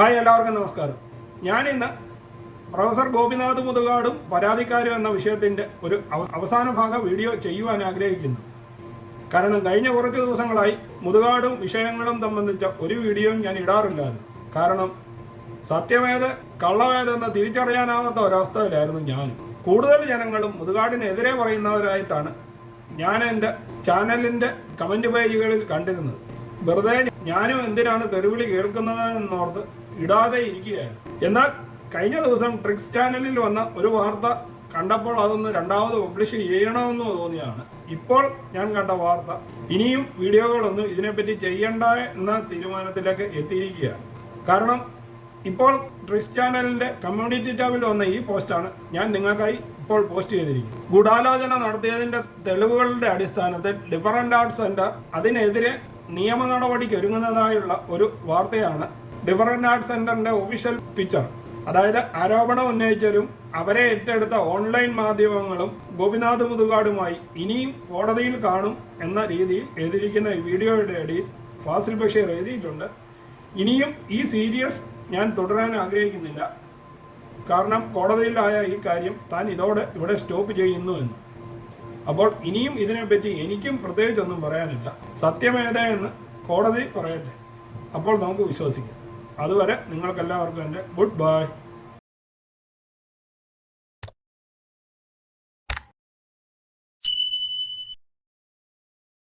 Hi എല്ലാവർക്കും നമസ്കാരം. ഞാനിന്ന് പ്രൊഫസർ ഗോപിനാഥ് മുതുകാടും പരാതിക്കാരും എന്ന വിഷയത്തിന്റെ ഒരു അവസാന ഭാഗ വീഡിയോ ചെയ്യുവാൻ ആഗ്രഹിക്കുന്നു. കാരണം കഴിഞ്ഞ കുറച്ച് ദിവസങ്ങളായി മുതുകാടും വിഷയങ്ങളും സംബന്ധിച്ച ഒരു വീഡിയോയും ഞാൻ ഇടാറില്ലായിരുന്നു. കാരണം സത്യമേത് കള്ളമേതെന്ന് തിരിച്ചറിയാനാവാത്ത ഒരവസ്ഥയിലായിരുന്നു ഞാൻ. കൂടുതൽ ജനങ്ങളും മുതുകാടിനെതിരെ പറയുന്നവരായിട്ടാണ് ഞാൻ എന്റെ ചാനലിന്റെ കമന്റ് പേജുകളിൽ കണ്ടിരുന്നത്. വെറുതെ ഞാനും എന്തിനാണ് തെരുവിളി കേൾക്കുന്നത് എന്നോർത്ത് ഇടാതെ ഇരിക്കുകയായിരുന്നു എന്നാൽ കഴിഞ്ഞ ദിവസം ട്രിക്സ് ചാനലിൽ വന്ന ഒരു വാർത്ത കണ്ടപ്പോൾ അതൊന്ന് രണ്ടാമത് പബ്ലിഷ് ചെയ്യണമെന്ന് തോന്നിയാണ്. ഇപ്പോൾ ഞാൻ കണ്ട വാർത്ത ഇനിയും വീഡിയോകളൊന്നും ഇതിനെപ്പറ്റി ചെയ്യണ്ട എന്ന തീരുമാനത്തിലേക്ക് എത്തിയിരിക്കുകയാണ്. കാരണം ഇപ്പോൾ ട്രിക്സ് ചാനലിന്റെ കമ്മ്യൂണിറ്റി ടാബിൽ വന്ന ഈ പോസ്റ്റാണ് ഞാൻ നിങ്ങൾക്കായി ഇപ്പോൾ പോസ്റ്റ് ചെയ്തിരിക്കുന്നത്. ഗൂഢാലോചന നടത്തിയതിന്റെ തെളിവുകളുടെ അടിസ്ഥാനത്തിൽ ഡിഫറന്റ് ആർട്സ് സെന്റർ അതിനെതിരെ നിയമ നടപടിക്ക് ഒരുങ്ങുന്നതായുള്ള ഒരു വാർത്തയാണ് ഡിഫറന്റ് ആർട്സ് സെന്ററിന്റെ ഒഫീഷ്യൽ പിക്ചർ അതായത് ആരോപണം ഉന്നയിച്ചവരും അവരെ ഏറ്റെടുത്ത ഓൺലൈൻ മാധ്യമങ്ങളും ഗോപിനാഥ് മുതുകാടുമായി ഇനിയും കോടതിയിൽ കാണും എന്ന രീതിയിൽ എഴുതിയിരിക്കുന്ന ഈ വീഡിയോയുടെ അടിയിൽ ഫാസിൽ ബഷീർ എഴുതിയിട്ടുണ്ട്. ഇനിയും ഈ സീരിയസ് ഞാൻ തുടരാൻ ആഗ്രഹിക്കുന്നില്ല. കാരണം കോടതിയിലായ ഈ കാര്യം താൻ ഇതോടെ ഇവിടെ സ്റ്റോപ്പ് ചെയ്യുന്നു എന്ന്. അപ്പോൾ ഇനിയും ഇതിനെപ്പറ്റി എനിക്കും പ്രത്യേകിച്ചൊന്നും പറയാനില്ല. സത്യമേതെന്ന് കോടതി പറയട്ടെ. അപ്പോൾ നമുക്ക് വിശ്വസിക്കാം. അതുവരെ നിങ്ങൾക്കെല്ലാവർക്കും എന്റെ ഗുഡ് ബൈ.